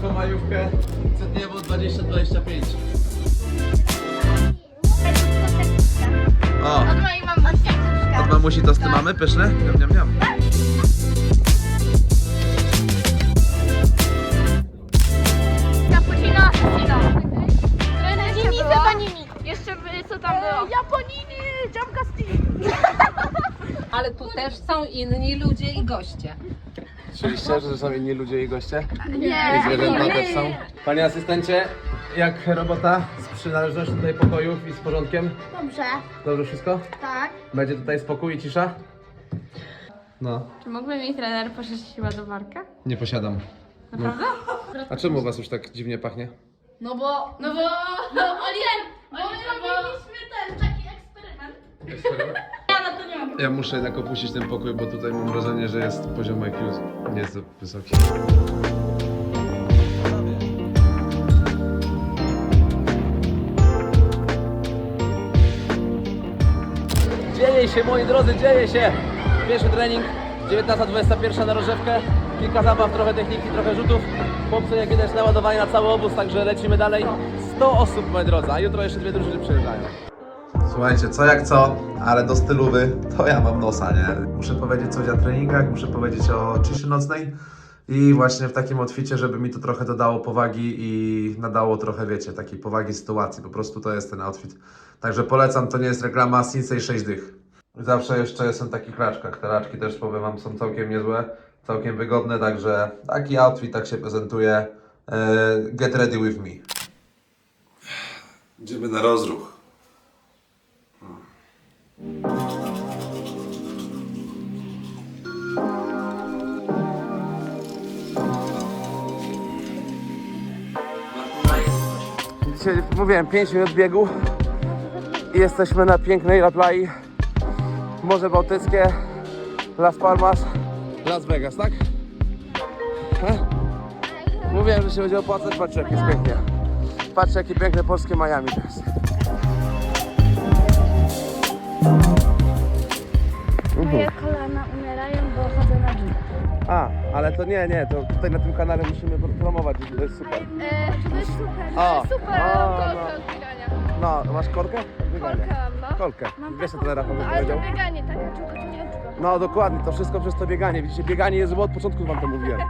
taką majówkę. Cetniemo 20-25. O, Od mojej mamusi. od mamusi tosty mamy, pyszne? Niam, niam, niam. Cappuccino, assassino. Panini. Jeszcze co tam było? Japonini, Jamka Ale tu też są inni ludzie i goście. Czyli szczerze, że są inni ludzie i goście? Nie. I zwierzęta też są. Panie asystencie, jak robota z przynależnością tutaj pokojów i z porządkiem? Dobrze, Dobrze wszystko? tak. Będzie tutaj spokój i cisza? No, Czy mógłby mi trener pożyczyć ładowarkę? nie posiadam. Naprawdę? A czemu u was już tak dziwnie pachnie? No bo... No bo... No Oliver! Bo my robiliśmy ten taki eksperyment. Ja muszę jednak opuścić ten pokój, bo tutaj mam wrażenie, że jest poziom IQ nie jest za wysoki. Dzieje się, moi drodzy, dzieje się! Pierwszy trening, 19.21 na rożewkę. Kilka zabaw, trochę techniki, trochę rzutów. Chłopcy, jak widać, naładowani na cały obóz, także lecimy dalej. 100 osób, moi drodzy, a jutro jeszcze dwie drużyny przyjeżdżają. Słuchajcie, co jak co, ale do stylowy to ja mam nosa, nie? Muszę powiedzieć coś o treningach, muszę powiedzieć o ciszy nocnej i właśnie w takim outficie, żeby mi to trochę dodało powagi i nadało trochę, wiecie, takiej powagi sytuacji. Po prostu to jest ten outfit. Także polecam, to nie jest reklama Sinsei 6 dych. Zawsze jeszcze jestem w takich raczkach. Te raczki też powiem Wam są całkiem niezłe, całkiem wygodne, także taki outfit tak się prezentuje. E, Get ready with me. Idziemy na rozruch. Dzisiaj mówiłem 5 minut biegu i jesteśmy na pięknej Laplai Morze Bałtyckie Las Palmas Las Vegas, tak? He? Mówiłem, że się będzie opłacać, patrzcie jak jest pięknie Patrzcie jakie piękne polskie Miami to jest Moje kolana umierają, bo chodzę na górę. A, ale to nie, nie, to tutaj na tym kanale musimy promować, że to jest super E, to jest super, O, super o, kolka no. No, masz korkę? Bieganie. Kolkę mam, no. Kolkę. Mam Wiesz co taką, Paweł no, ale to powiedział? bieganie, tak, czułko, to nie. No dokładnie, to wszystko przez to bieganie. Widzicie, bieganie jest złe, od początku wam to mówiłem.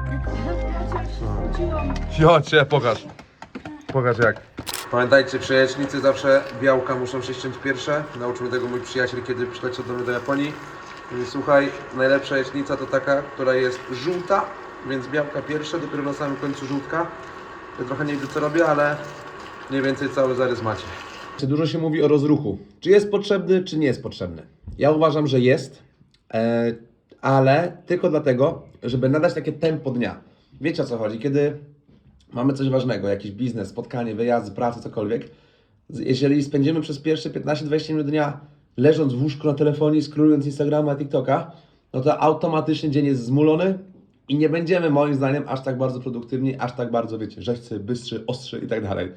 Jocie, pokaż. Pokaż jak. Pamiętajcie, przyjaźnicy zawsze białka muszą się ściąć pierwsze. Nauczył mnie tego mój przyjaciel, kiedy przyleciał do mnie do Japonii. Mówi, słuchaj, najlepsza jajecznica to taka, która jest żółta, więc białka pierwsze, dopiero na samym końcu żółtka. Ja trochę nie wiem co robię, ale mniej więcej cały zarys macie. Dużo się mówi o rozruchu. Czy jest potrzebny, czy nie jest potrzebny? Ja uważam, że jest, e, ale tylko dlatego, żeby nadać takie tempo dnia. Wiecie o co chodzi? Kiedy mamy coś ważnego, jakiś biznes, spotkanie, wyjazd, pracę, cokolwiek, jeżeli spędzimy przez pierwsze 15-20 minut dnia leżąc w łóżku na telefonie, scrollując Instagrama, TikToka, no to automatycznie dzień jest zmulony i nie będziemy moim zdaniem aż tak bardzo produktywni, aż tak bardzo, wiecie, rzeźcy, bystrzy, ostrzy i tak dalej.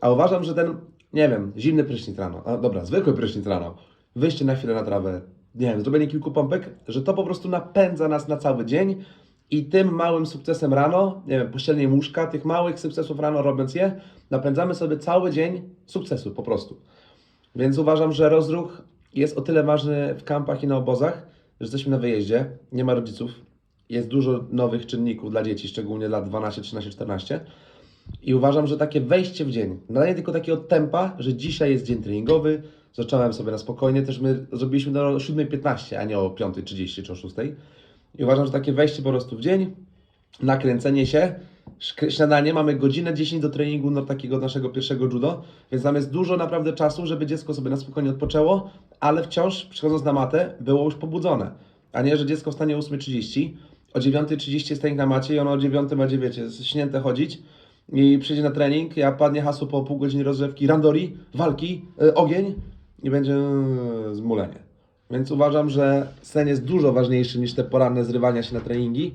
A uważam, że ten, nie wiem, zimny prysznic rano, a dobra, zwykły prysznic rano, wyjście na chwilę na trawę, nie wiem, zrobienie kilku pompek, że to po prostu napędza nas na cały dzień i tym małym sukcesem rano, nie wiem, pościelenie łóżka, tych małych sukcesów rano robiąc je, napędzamy sobie cały dzień sukcesu po prostu. Więc uważam, że rozruch jest o tyle ważny w kampach i na obozach, że jesteśmy na wyjeździe, nie ma rodziców, jest dużo nowych czynników dla dzieci, szczególnie lat 12, 13, 14. I uważam, że takie wejście w dzień, nadanie tylko takiego tempa, że dzisiaj jest dzień treningowy, zacząłem sobie na spokojnie, też my zrobiliśmy do 7.15, a nie o 5.30 czy o 6.00. I uważam, że takie wejście po prostu w dzień, nakręcenie się, śniadanie, mamy godzinę 10 do treningu no, takiego naszego pierwszego judo, więc tam jest dużo naprawdę czasu, żeby dziecko sobie na spokojnie odpoczęło, ale wciąż przychodząc na matę było już pobudzone, a nie, że dziecko wstanie o 8.30, o 9.30 jest na macie i ono o 9 będzie, wiecie, śnięte chodzić i przyjdzie na trening, ja padnie hasło po pół godziny rozrzewki, randori, walki, y, ogień i będzie y, zmulenie. Więc uważam, że sen jest dużo ważniejszy niż te poranne zrywania się na treningi,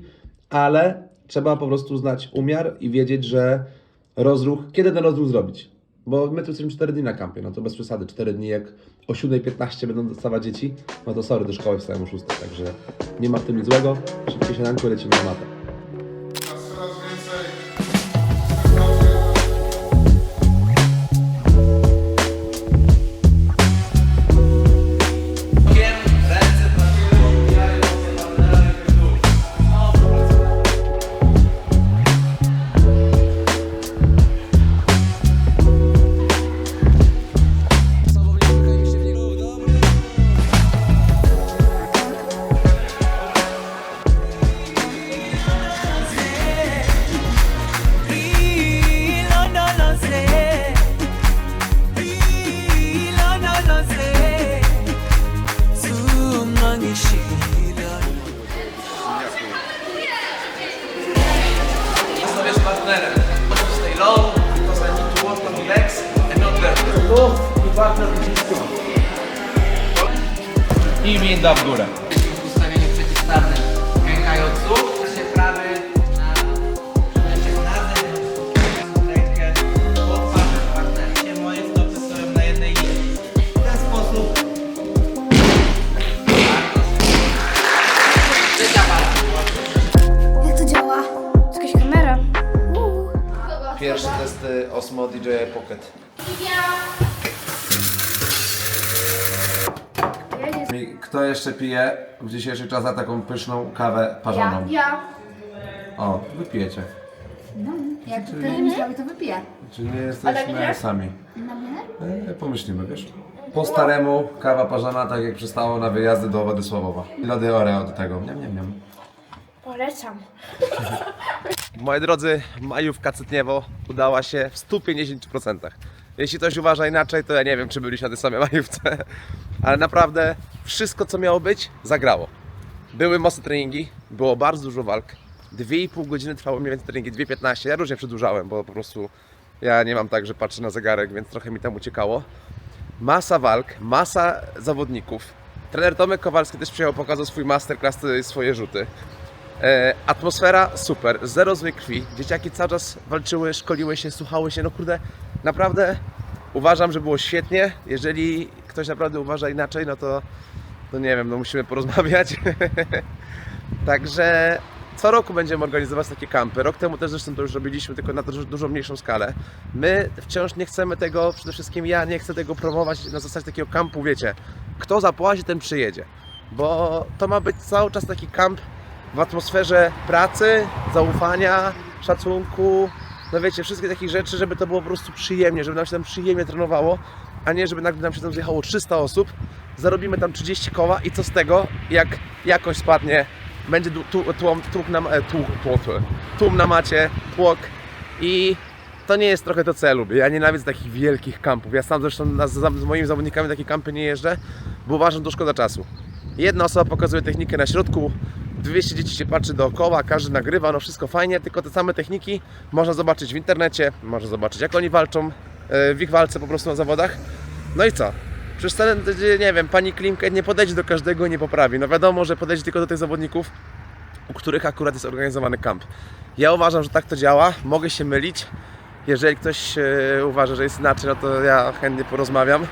ale trzeba po prostu znać umiar i wiedzieć, że rozruch, kiedy ten rozruch zrobić. Bo my tu jesteśmy 4 dni na kampie, no to bez przesady, 4 dni jak o 7.15 będą dostawać dzieci, no to sorry, do szkoły wstają o 6, także nie ma w tym nic złego, szybkie śniadanko, lecimy na matę. partnerem. Stay low, because I need to work on the legs and not there. Tu i partner blisko. I winda w górę. Kto jeszcze pije w dzisiejszych czasach taką pyszną kawę parzoną? Ja. O, wypijecie. Jak ten mi zrobi, to wypiję. Czy nie jesteśmy sami? E, pomyślimy, wiesz? Po staremu kawa parzona, tak jak przystało na wyjazdy do Władysławowa. I lody Oreo do tego. Niam. Polecam. Moi drodzy, majówka Cytniewo udała się w 150%. Jeśli ktoś uważa inaczej, to ja nie wiem, czy byliśmy na tej samej majówce. Ale naprawdę wszystko, co miało być, zagrało. Były mocne treningi, było bardzo dużo walk. 2,5 godziny trwały mniej więcej treningi, 2,15. Ja różnie przedłużałem, bo po prostu ja nie mam tak, że patrzę na zegarek, więc trochę mi tam uciekało. Masa walk, masa zawodników. Trener Tomek Kowalski też przyjechał, pokazał swój masterclass, swoje rzuty. E, atmosfera super, zero złej krwi. Dzieciaki cały czas walczyły, szkoliły się, słuchały się. No kurde, naprawdę uważam, że było świetnie. Jeżeli ktoś naprawdę uważa inaczej, no to, to nie wiem, no musimy porozmawiać. Także co roku będziemy organizować takie kampy. Rok temu też zresztą to już robiliśmy, tylko na dużo, dużo mniejszą skalę. My wciąż nie chcemy tego, przede wszystkim ja nie chcę tego promować na zasadzie takiego kampu, wiecie, kto zapłaci, ten przyjedzie. Bo to ma być cały czas taki kamp w atmosferze pracy, zaufania, szacunku, no wiecie, wszystkie takich rzeczy, żeby to było po prostu przyjemnie, żeby nam się tam przyjemnie trenowało, a nie żeby nagle nam się tam zjechało 300 osób, zarobimy tam 30 koła i co z tego, jak jakoś spadnie, będzie tłuk na, e, tłum na macie, tłok i to nie jest trochę to, co ja lubię. Ja nienawidzę takich wielkich kampów. Ja sam zresztą z, z moimi zawodnikami takie kampy nie jeżdżę, bo uważam, że to szkoda czasu. Jedna osoba pokazuje technikę na środku, 200 dzieci się patrzy dookoła, każdy nagrywa, no wszystko fajnie, tylko te same techniki można zobaczyć w internecie, można zobaczyć jak oni walczą e, w ich walce po prostu na zawodach. No i co? Przecież ten, nie wiem, pani Klimke nie podejdzie do każdego i nie poprawi. No wiadomo, że podejdzie tylko do tych zawodników, u których akurat jest organizowany kamp. Ja uważam, że tak to działa, mogę się mylić. Jeżeli ktoś e, uważa, że jest inaczej, no to ja chętnie porozmawiam.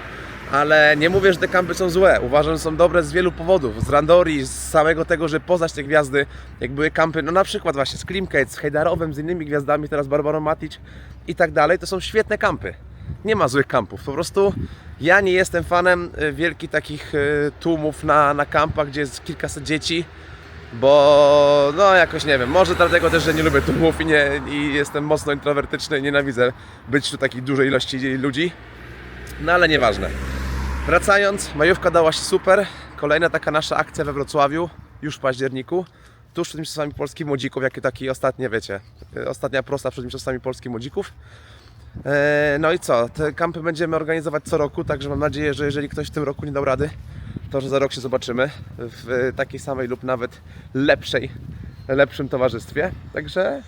Ale nie mówię, że te kampy są złe. Uważam, że są dobre z wielu powodów. Z Randori, z samego tego, że poznać te gwiazdy, jak były kampy, no na przykład właśnie z Klimkate, z Hejdarowem, z innymi gwiazdami, teraz Barbarą Matic i tak dalej, to są świetne kampy. Nie ma złych kampów. Po prostu ja nie jestem fanem e, wielkich takich e, tłumów na, na kampach, gdzie jest kilkaset dzieci bo no jakoś nie wiem, może dlatego też, że nie lubię tłumów i, nie, i jestem mocno introwertyczny i nienawidzę być tu takiej dużej ilości ludzi, no ale nieważne. Wracając, majówka dała się super, kolejna taka nasza akcja we Wrocławiu, już w październiku, tuż przed Mistrzostwami Polskich Młodzików, jakie takie ostatnie, wiecie, ostatnia prosta przed Mistrzostwami Polskich Młodzików. E, No i co, te kampy będziemy organizować co roku, także mam nadzieję, że jeżeli ktoś w tym roku nie dał rady, to że za rok się zobaczymy w takiej samej lub nawet lepszej, lepszym towarzystwie. Także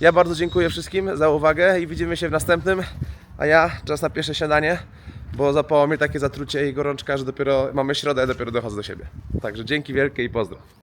ja bardzo dziękuję wszystkim za uwagę i widzimy się w następnym. A ja czas na pierwsze śniadanie, bo zapało mnie takie zatrucie i gorączka, że dopiero mamy środę, a dopiero dochodzę do siebie. Także dzięki wielkie i pozdro.